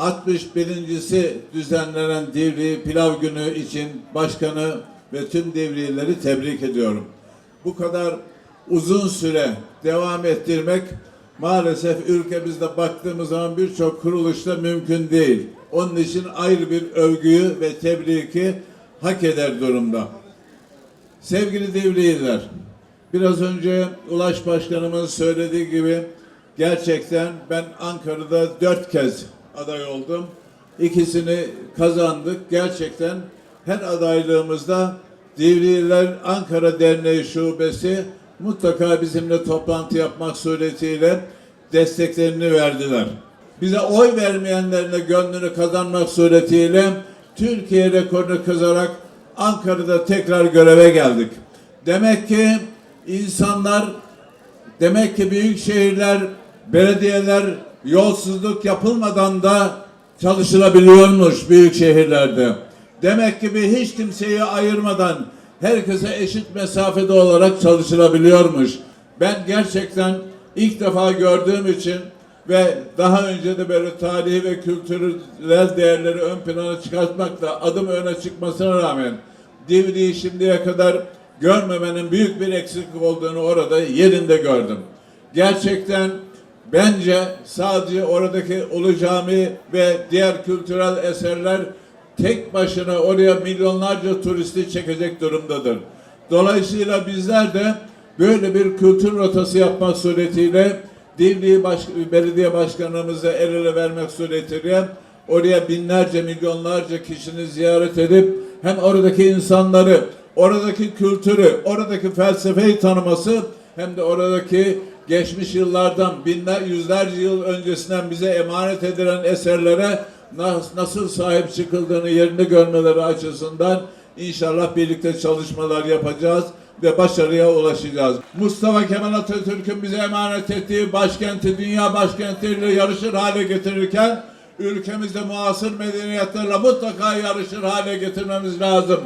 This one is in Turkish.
61.si düzenlenen Divri Pilav Günü için başkanı ve tüm Divrileri tebrik ediyorum. Bu kadar uzun süre devam ettirmek maalesef ülkemizde baktığımız zaman birçok kuruluşta mümkün değil. Onun için ayrı bir övgüyü ve tebriki hak eder durumda. Sevgili Divriğiler, biraz önce Ulaş Başkanımın söylediği gibi gerçekten ben Ankara'da dört kez aday oldum. İkisini kazandık. Gerçekten her adaylığımızda Divriğiler Ankara Derneği Şubesi mutlaka bizimle toplantı yapmak suretiyle desteklerini verdiler. Bize oy vermeyenlerine gönlünü kazanmak suretiyle Türkiye rekorunu kızarak Ankara'da tekrar göreve geldik. Demek ki insanlar, demek ki büyük şehirler, belediyeler yolsuzluk yapılmadan da çalışılabiliyormuş büyük şehirlerde. Demek ki bir hiç kimseyi ayırmadan herkese eşit mesafede olarak çalışılabiliyormuş. Ben gerçekten ilk defa gördüğüm için ve daha önce de böyle tarihi ve kültürel değerleri ön plana çıkartmakla adım öne çıkmasına rağmen Divriği şimdiye kadar görmemenin büyük bir eksiklik olduğunu orada yerinde gördüm. Gerçekten bence sadece oradaki Ulu Cami ve diğer kültürel eserler tek başına oraya milyonlarca turisti çekecek durumdadır. Dolayısıyla bizler de böyle bir kültür rotası yapmak suretiyle Divriği baş, belediye başkanımıza el ele vermek suretiyle oraya binlerce milyonlarca kişinin ziyaret edip hem oradaki insanları, oradaki kültürü, oradaki felsefeyi tanıması hem de oradaki geçmiş yıllardan binler yüzlerce yıl öncesinden bize emanet edilen eserlere nas- nasıl sahip çıkıldığını yerinde görmeleri açısından inşallah birlikte çalışmalar yapacağız ve başarıya ulaşacağız. Mustafa Kemal Atatürk'ün bize emanet ettiği başkenti dünya başkentleriyle yarışır hale getirirken ülkemizde muasır medeniyetlerle mutlaka yarışır hale getirmemiz lazım.